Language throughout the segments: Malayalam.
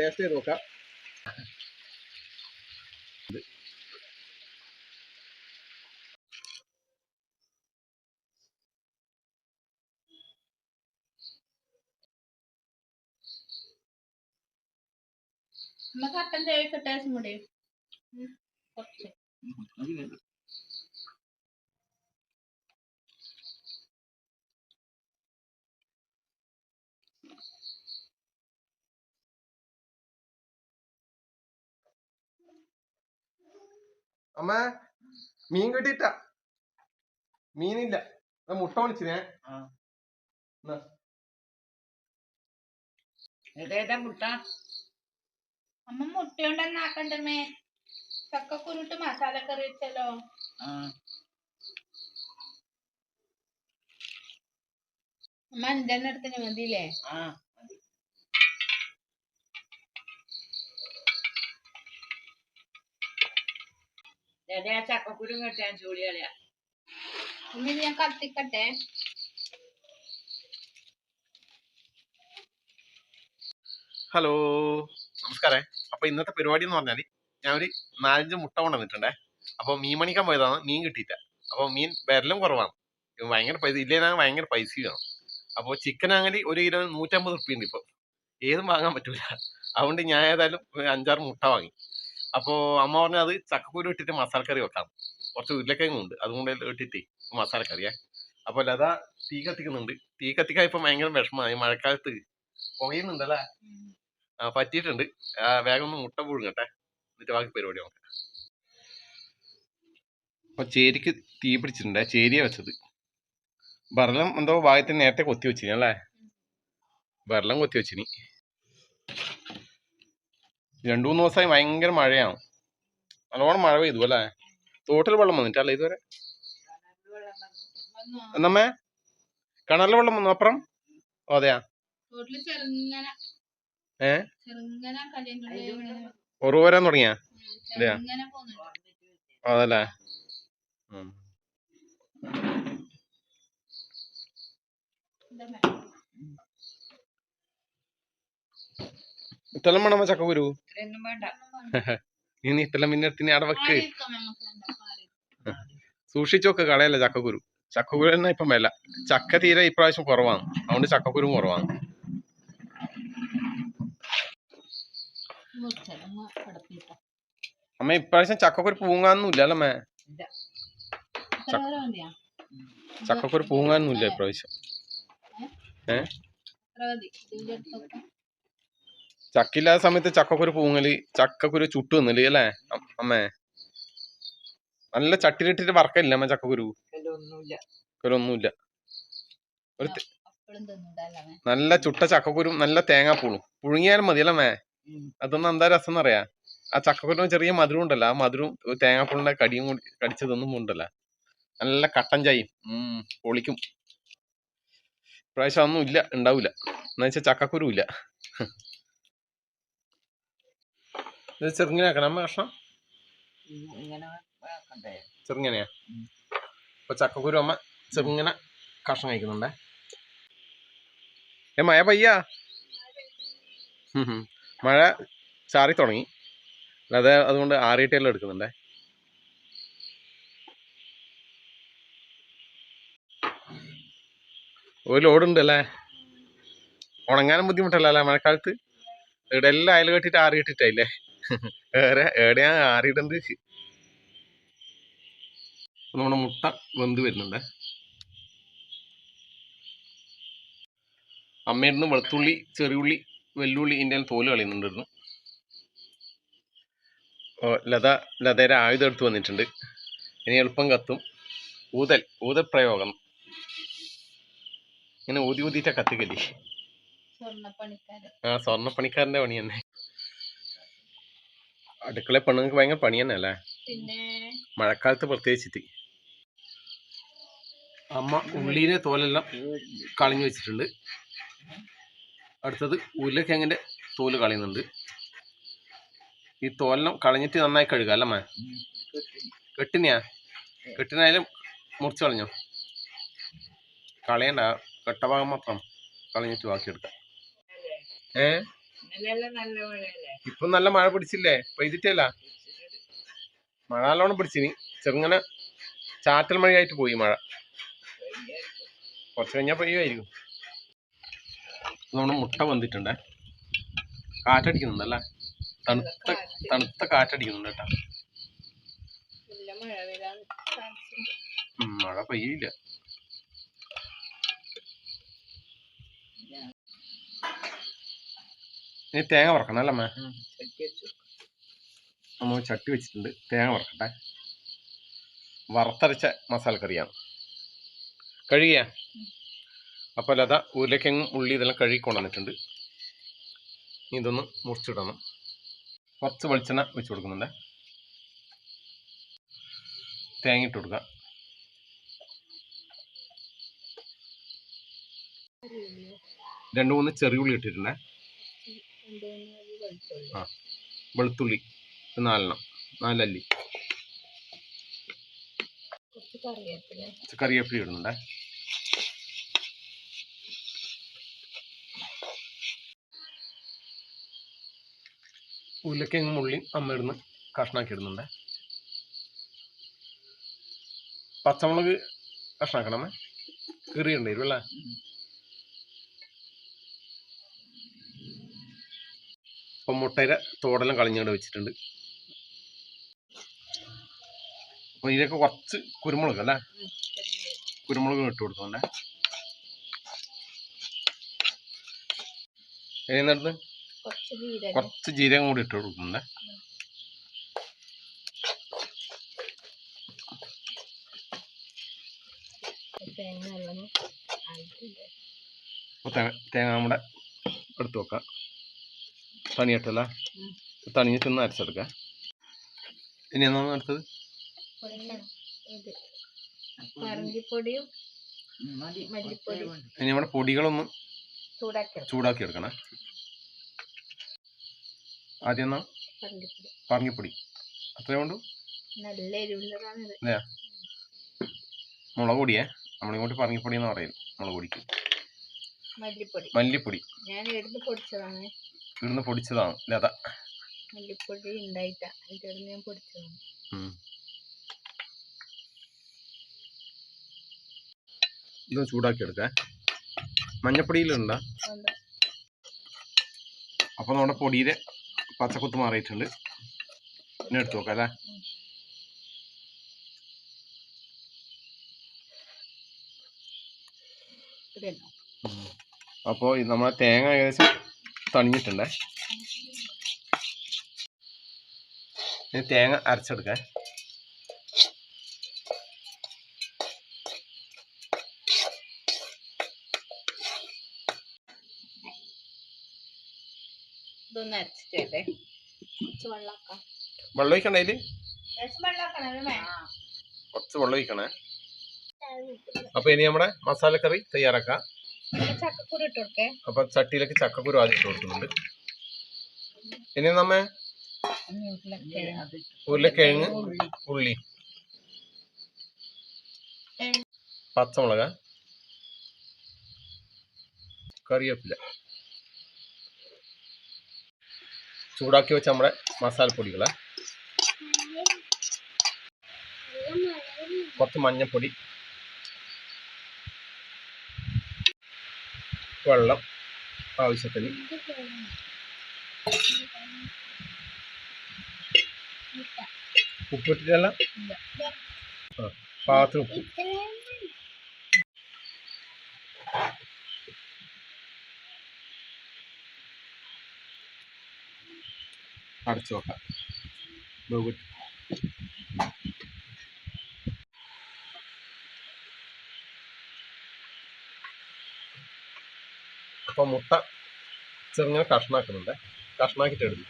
ടേസ്റ്റ് ചെയ്ത് നോക്കാം. നമുക്ക് തേക്ക് ടേസ്റ്റ് കൂടി. കുറച്ച്. അമ്മ മീൻ കിട്ടിയിട്ട. മീനില്ല. മുട്ട വിളിച്ചിനെ മുട്ട? അമ്മ മുട്ടയുണ്ടെന്ന് ആക്കണ്ടമേ ചക്കക്കുരുട്ട് മസാല കറി വെച്ചല്ലോ. ആ. അമ്മ അഞ്ചെണ്ണം എടുത്തിന് മതിയില്ലേ ആ ചക്കക്കുരു കെട്ടാൻ ചൂടി കളയാ. ഞാൻ കത്തിക്കട്ടെ? ഹലോ. നമസ്കാരം. അപ്പൊ ഇന്നത്തെ പരിപാടി എന്ന് പറഞ്ഞാൽ ഞാൻ ഒരു നാലഞ്ച് മുട്ട കൊണ്ടുവന്നിട്ടുണ്ടേ അപ്പൊ മീൻ മണിക്കാൻ പോയതാണ്. മീൻ കിട്ടിയില്ല. അപ്പൊ മീൻ വിരലും കുറവാണ്. ഭയങ്കര പൈസ ഇല്ലേ ഭയങ്കര പൈസയാണ് അപ്പോൾ ചിക്കൻ അങ്ങനെ ഒരു കിലോ നൂറ്റമ്പത് റുപ്യ ഉണ്ട് ഇപ്പൊ. ഏതും വാങ്ങാൻ പറ്റൂല. അതുകൊണ്ട് ഞാൻ ഏതായാലും അഞ്ചാറ് മുട്ട വാങ്ങി. അപ്പോ അമ്മ പറഞ്ഞു അത് ചക്കക്കുരു ഇട്ടിട്ട് കറി വെക്കാം. കുറച്ച് ഉരുളക്കിഴങ്ങും ഉണ്ട് അതുകൊണ്ട് ഇട്ടിട്ട് കറിയാ അപ്പൊ ലത തീ കത്തിക്കുന്നുണ്ട്. തീ കത്തിക്കാൻ ഇപ്പൊ ഭയങ്കര വിഷമമായി. മഴക്കാലത്ത് പുകയുന്നുണ്ടല്ലേ? ആ, പറ്റിയിട്ടുണ്ട്. വേഗം ഒന്ന് മുട്ട പുഴുങ്ങട്ടെ. എന്നിട്ട് ബാക്കി പരിപാടി നോക്കാം. അപ്പൊ ചേരിക്ക് തീ പിടിച്ചിട്ടുണ്ട്. ചേരിയാ വെച്ചത്. ബർലം എന്തോ ഭാഗത്തിന് നേരത്തെ കൊത്തി വെച്ചിനി അല്ലേ? വെള്ളം കൊത്തി വെച്ചിനി. രണ്ടു മൂന്ന് ദിവസമായി ഭയങ്കര മഴയാണ്. നല്ലോണം മഴ പെയ്തു അല്ലേ? തോട്ടിൽ വെള്ളം വന്നിട്ടല്ലേ ഇതുവരെ? എന്നമ്മേ? കിണറിൽ വെള്ളം വന്നു അപ്പുറം? ഓ അതെയാ. ഏ? ഉറവ് വരാൻ തുടങ്ങിയാ? അതെയാ. അതല്ലേ? ഉം. ഇത്തെല്ലാം ചക്കക്കുരു വരൂ ഇനി ഇത്തെല്ലാം പിന്നെ എടുത്തിന് അവിടെ വെക്ക്. സൂക്ഷിച്ചോക്ക് കളയല്ല ചക്കക്കുരു. ചക്കക്കുരു തന്നെ ഇപ്പം വില. ചക്ക തീരെ ഇപ്രാവശ്യം കുറവാണ്. അതുകൊണ്ട് ചക്കക്കുരും കുറവാണ്. അമ്മ ഇപ്രാവശ്യം ചക്കക്കുരു പൂങ്ങാനൊന്നുമില്ല അല്ലേ അമ്മേ? ചക്കക്കുരു പൂങ്ങാനൊന്നുമില്ല ഇപ്രാവശ്യം. ഇത്ര മതി. ഇതിന്റെ അടുത്ത് വെക്കാം. ചക്കില്ലാത്ത സമയത്ത് ചക്കക്കുരു പൂങ്ങൽ ചക്കക്കുരു ചുട്ടു തിന്നൽ അല്ലേ? അമ്മേ. നല്ല ചട്ടിലിട്ടിട്ട് വർക്കല്ല അമ്മ ചക്കക്കുരു? ഒന്നുമില്ല ഒരു. നല്ല ചുട്ട ചക്കക്കുരും നല്ല തേങ്ങാപ്പൂളും പുഴുങ്ങിയാലും മതി അല്ലേ. അതൊന്നും എന്താ രസം എന്നറിയാ ആ ചക്കക്കുരുന്ന് ചെറിയ മധുരം ഉണ്ടല്ലോ. ആ മധുരം തേങ്ങാപ്പൂളിന്റെ കടിയും കടിച്ചതൊന്നും ഉണ്ടല്ല തിന്നും ഉണ്ടല്ലോ. നല്ല കട്ടൻ ചായയും ഉം പൊളിക്കും. ഇപ്രാവശ്യം ഒന്നും ഇല്ല ഉണ്ടാവൂല. എന്നുവെച്ചാ ചക്കക്കുരു ഇല്ല. ഇത് അമ്മ കഷ്ണം? ചെറുങ്ങനെയാ. അപ്പൊ ചക്കക്കുരു അമ്മ ചെറുങ്ങനെ കഷ്ണം കഴിക്കുന്നുണ്ടേ. ഏ മഴ പയ്യ? മഴ ചാറി തുടങ്ങി. അല്ലാതെ അതുകൊണ്ട് ആറിയിട്ടെല്ലാം എടുക്കുന്നുണ്ടേ? ഒരു ലോഡുണ്ട് അല്ലേ ഉണങ്ങാനും ബുദ്ധിമുട്ടല്ലേ മഴക്കാലത്ത്? ഇവിടെ എല്ലാം അയൽ കെട്ടിട്ട് ആറിയിട്ടിട്ടല്ലേ വേറെ എവിടെയാ ആറിയിടണ്ട് നമ്മുടെ മുട്ട വെന്ത് വരുന്നുണ്ട്. അമ്മയിരുന്ന് വെളുത്തുള്ളി ചെറിയുള്ളി വെല്ലുള്ളി ഇന്ത്യൻ തോൽ കളയുന്നുണ്ടായിരുന്നു. ഓ ലത ലതയുടെ ആയുധം എടുത്ത് വന്നിട്ടുണ്ട്. ഇനി എളുപ്പം കത്തും. ഊതൽ ഊതൽ പ്രയോഗം. ഇങ്ങനെ ഊതി ഊതിയിട്ടാ കത്തിക്കല്ലേ. ആ സ്വർണപ്പണിക്കാരന്റെ പണി തന്നെ. അടുക്കള പെണ്ണുങ്ങൾക്ക് ഭയങ്കര പണി തന്നെ അല്ലേ പിന്നെ? മഴക്കാലത്ത് പ്രത്യേകിച്ചിട്ട്. അമ്മ ഉള്ളിനെ തോലെല്ലാം കളഞ്ഞു വെച്ചിട്ടുണ്ട്. അടുത്തത് ഉരുളക്കിഴങ്ങിന്റെ തോൽ കളയുന്നുണ്ട്. ഈ തോലെല്ലാം കളഞ്ഞിട്ട് നന്നായി കഴുകുക അല്ല അമ്മ? കെട്ടിനെയാ? കെട്ടിനായാലും മുറിച്ച് കളഞ്ഞോ? കളയണ്ട. കെട്ടഭാഗം മാത്രം കളഞ്ഞിട്ട് ബാക്കിയെടുക്കാം ഏ? ഇപ്പൊ നല്ല മഴ പിടിച്ചില്ലേ? പെയ്തിട്ടല്ല. മഴ നല്ലോണം പിടിച്ചിനി ചെറുങ്ങനെ ചാറ്റൽ മഴയായിട്ട് പോയി മഴ. കുറച്ച് കഴിഞ്ഞാൽ പെയ്യുമായിരിക്കും നമ്മുടെ മുട്ട വന്നിട്ടുണ്ടേ. കാറ്റടിക്കുന്നുണ്ടല്ലേ തണുത്ത തണുത്ത കാറ്റടിക്കുന്നുണ്ട് കേട്ടാ. മഴ പെയ്യില്ല. ഇനി തേങ്ങ വറക്കണം അല്ലേ അമ്മേ? നമ്മൾ ചട്ടി വെച്ചിട്ടുണ്ട്. തേങ്ങ വറക്കട്ടെ. വറുത്തരച്ച മസാലക്കറിയാണ്. കഴുകിയ? അപ്പോൾ ലത ഉരുളക്കിഴങ്ങും ഉള്ളി ഇതെല്ലാം കഴുകി കൊണ്ടുവന്നിട്ടുണ്ട്. ഇനി ഇതൊന്ന് മുറിച്ചിടണം. കുറച്ച് വെളിച്ചെണ്ണ വെച്ച് കൊടുക്കുന്നുണ്ട്. തേങ്ങ ഇട്ട് കൊടുക്കുക രണ്ട് മൂന്ന് ചെറിയ ഉള്ളി ഇട്ടിട്ടുണ്ട്. വെളുത്തുള്ളി ഒരു നാലെണ്ണം നാലല്ലി. കറിവേപ്പില. ഇടുന്നുണ്ട്. ഉരുളക്കിഴങ്ങും ഉള്ളിയും അമ്മ ഇടുന്ന് കഷ്ണാക്കി ഇടുന്നുണ്ട്. പച്ചമുളക് കഷ്ണാക്കണമേ. കീറിയുണ്ട് വരും അല്ലേ? മുട്ടയുടെ തോടെല്ലാം കളഞ്ഞുകൊണ്ട് വെച്ചിട്ടുണ്ട്. അപ്പൊ ഇതിലേക്ക് കുറച്ച് കുരുമുളക് അല്ലേ? കുരുമുളക് ഇട്ട് കൊടുത്തോണ്ടേ. എന്നിട്ട് കുറച്ച് ജീരകം. കൂടി ഇട്ട് കൊടുക്കുന്നുണ്ടേ. തേങ്ങ നമ്മുടെ എടുത്ത് വെക്കാം. തണിയിട്ടല്ല തണി തണിഞ്ഞിട്ടൊന്ന് അരച്ചെടുക്കാം ഇനി എന്നാണ് അടുത്തത് ഇനി നമ്മുടെ പൊടികളൊന്ന് ചൂടാക്കി എടുക്കണേ. എടുക്കണം. ആദ്യം എന്നാ? പറങ്ങിപ്പൊടി അത്രയും കൊണ്ടു മുളക് പൊടിയേ? നമ്മളിങ്ങോട്ട് പറങ്ങിപ്പൊടി എന്ന് പറയും മുളക് പൊടിക്ക്. മല്ലിപ്പൊടി. മല്ലിപ്പൊടി. ഞാൻ എടുത്ത് പൊടിച്ചതാണ്. ഇവിടുന്ന് പൊടിച്ചതാണ്. ലത മല്ലിപ്പൊടി ഉണ്ടായിട്ടാ. ഞാൻ പൊടിച്ചതാണ്. ഇത് ചൂടാക്കി എടുക്കാം. മഞ്ഞപ്പൊടിയിലുണ്ട. അപ്പൊ അപ്പോൾ നമ്മുടെ പൊടിയിലെ പച്ചക്കുത്ത് മാറിയിട്ടുണ്ട്. ഇനി എടുത്തു നോക്കാം അല്ലേ? അപ്പോ അപ്പോൾ നമ്മളെ തേങ്ങ ഏകദേശം തണിഞ്ഞിട്ടുണ്ടേ ഇനി തേങ്ങ അരച്ചെടുക്കാൻ വെള്ളം ഒഴിക്കണേ കുറച്ച് വെള്ളം ഒഴിക്കണേ. അപ്പോൾ ഇനി നമ്മുടെ മസാലക്കറി തയ്യാറാക്കാം. ചക്കക്കുരു ഇട്ട് കൊടുക്കേ ചട്ടിയിലേക്ക് ചക്കക്കുരു ആദ്യം ഇട്ട് കൊടുക്കുന്നുണ്ട്. ഇനി നമ്മ ഉരുളക്കിഴങ്ങ്. ഉള്ളി. പച്ചമുളക് കറിവേപ്പില. ചൂടാക്കി വെച്ച നമ്മുടെ മസാലപ്പൊടികൾ. കുറച്ച് മഞ്ഞൾപ്പൊടി വെള്ളം ആവശ്യത്തിന്. ഉപ്പിട്ടിട്ടല്ല? പാത്രം ഉപ്പ്. അടച്ചു നോക്കാം വേവിട്ട് അപ്പൊ മുട്ട ചെറുങ്ങനെ കഷ്ണാക്കുന്നുണ്ട്. കഷ്ണാക്കിട്ട് എടുക്കും.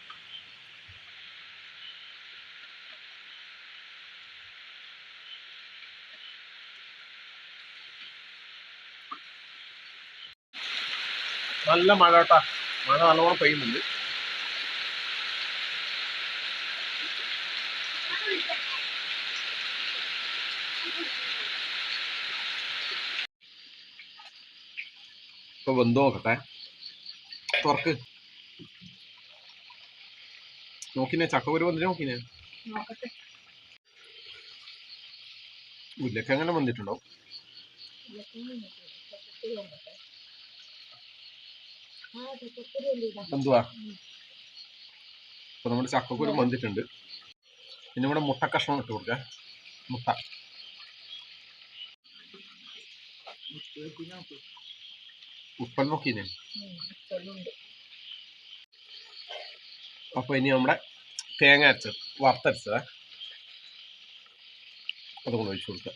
നല്ല മഴ കേട്ടാ. മഴ നല്ലോണം പെയ്യുന്നുണ്ട്. ഇപ്പൊ വെന്ത് നോക്കട്ടെ. തുറക്ക്. നോക്കിനെ ചക്കക്കുരു വന്നിട്ട് നോക്കിനെ. ഉല്ലൊക്കെ അങ്ങനെ ഇതാ. എന്തുവാ. അപ്പൊ നമ്മുടെ ചക്കക്കുരു വന്നിട്ടുണ്ട്. പിന്നെ നമ്മുടെ മുട്ട കഷ്ണം ഇട്ട് കൊടുക്ക. മുട്ട. ഉപ്പൽ ഉം, അപ്പൊ ഇനി നമ്മുടെ തേങ്ങ അരച്ചത് വറുത്തരച്ചത് അതുകൊണ്ട് ഒഴിച്ചു കൊടുക്കുക.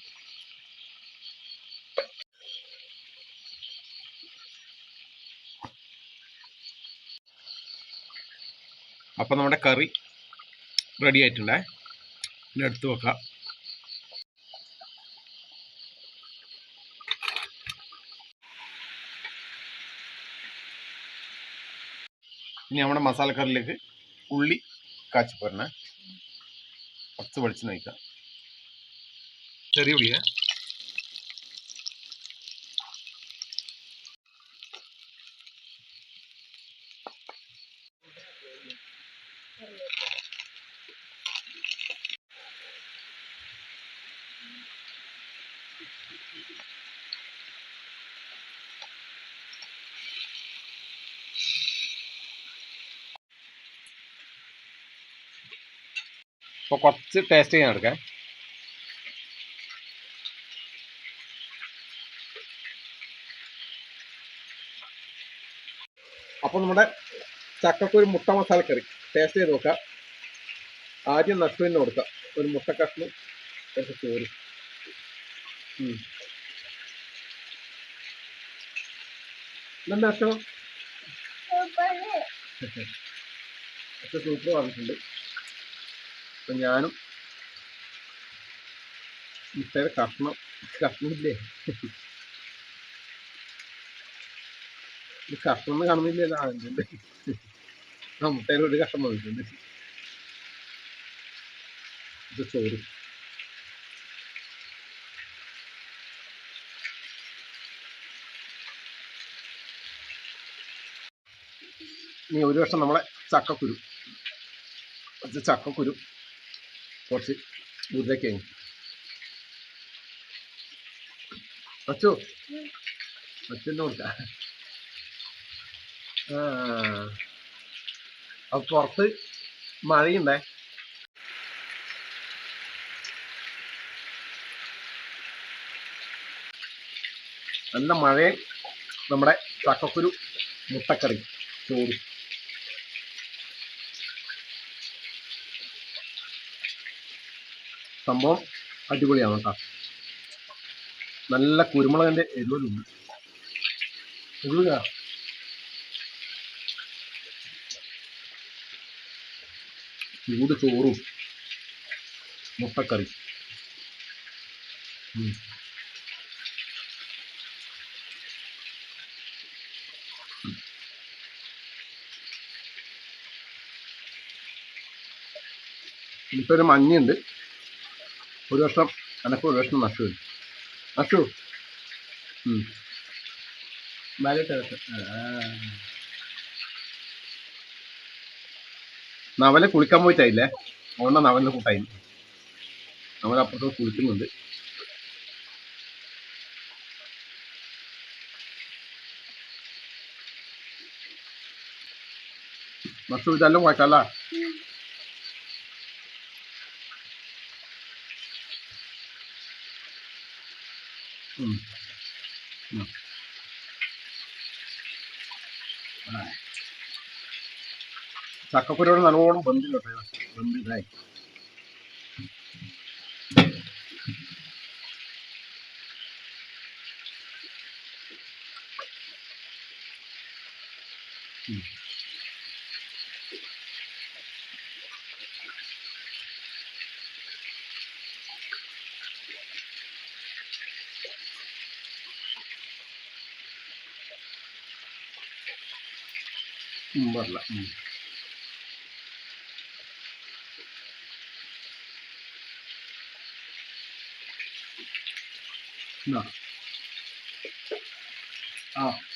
അപ്പൊ നമ്മുടെ കറി റെഡി ആയിട്ടുണ്ടേ ഇനി എടുത്തു വെക്കാം. ഇനി നമ്മുടെ മസാലക്കറിയിലേക്ക് ഉള്ളി കാച്ചിപ്പോരണേ കുറച്ച് വെളിച്ചെണ്ണ വയ്ക്കാം ചെറിയ ഉള്ളിയെ? അപ്പോൾ കുറച്ച് ടേസ്റ്റ് ചെയ്യാൻ എടുക്കാം. അപ്പോൾ നമ്മുടെ ചക്കക്കൊരു മുട്ട മസാലക്കറി ടേസ്റ്റ് ചെയ്ത് നോക്കാം. ആദ്യം നട്ടുവിന് കൊടുക്കാം. ഒരു മുട്ട കഷ്ണം കുറച്ച് ചോറ്. എന്താ നഷ്ടം സൂപ്പർ. പറഞ്ഞിട്ടുണ്ട് അപ്പൊ ഞാനും മുട്ടയുടെ കഷ്ണം കഷ്ണമില്ലേ? ഇത് കഷ്ണം ഒന്നും കാണുന്നില്ലല്ലോ അതിന്റെ ആ മുട്ടയിൽ ഒരു കഷ്ണം വന്നിട്ടുണ്ട് ഇത് ചോറ്. ഇനി ഒരു വർഷം നമ്മളെ ചക്കക്കുരു. ചക്കക്കുരു. കുറച്ച് ഉരുളക്കിഴങ്ങ് അച്ചു അച്ഛന്റെ കൊടുക്ക അപ്പൊ പുറത്ത് മഴയുണ്ടേ നല്ല മഴയും നമ്മുടെ ചക്കക്കുരു മുട്ടക്കറി. ചോറ് സംഭവം അടിപൊളിയാണ് കേട്ടോ. നല്ല കുരുമുളകിന്റെ എരിവിലുണ്ട് എരിവില്ല ചൂട് ചോറും മുട്ടക്കറി. ഇപ്പൊ ഒരു മഞ്ഞുണ്ട് ഒരു വർഷം എനക്ക് ഒരു വർഷം നഷ്ടു നഷ്ടു നവലെ കുളിക്കാൻ പോയിട്ടായില്ലേ അതുകൊണ്ടാ നവലിന് കൂട്ടായി നവൽ അപ്പുറത്ത് കുളിക്കുന്നുണ്ട് നഷ്ടു ഇതെല്ലാം കുഴക്കല്ല ആ. ചക്കക്കുരോട് നല്ലോണം ബന്ധിലോട്ടെ ബന്ധിതായി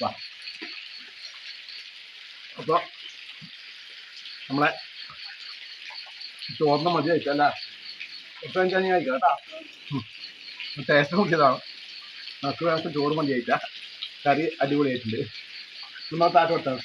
വാ. അപ്പൊ നമ്മളെ ചോറിന് മതി കഴിച്ചല്ല എത്ര വെച്ചാൽ ഞാൻ കഴിക്കാം ടേസ്റ്റ് നോക്കിയതാണ്. നമുക്ക് വേണമെങ്കിൽ ചോറ് മതി ആയിട്ടാ കറി അടിപൊളിയായിട്ടുണ്ട്. നമ്മൾ താറ്റ് കൊടുത്താൽ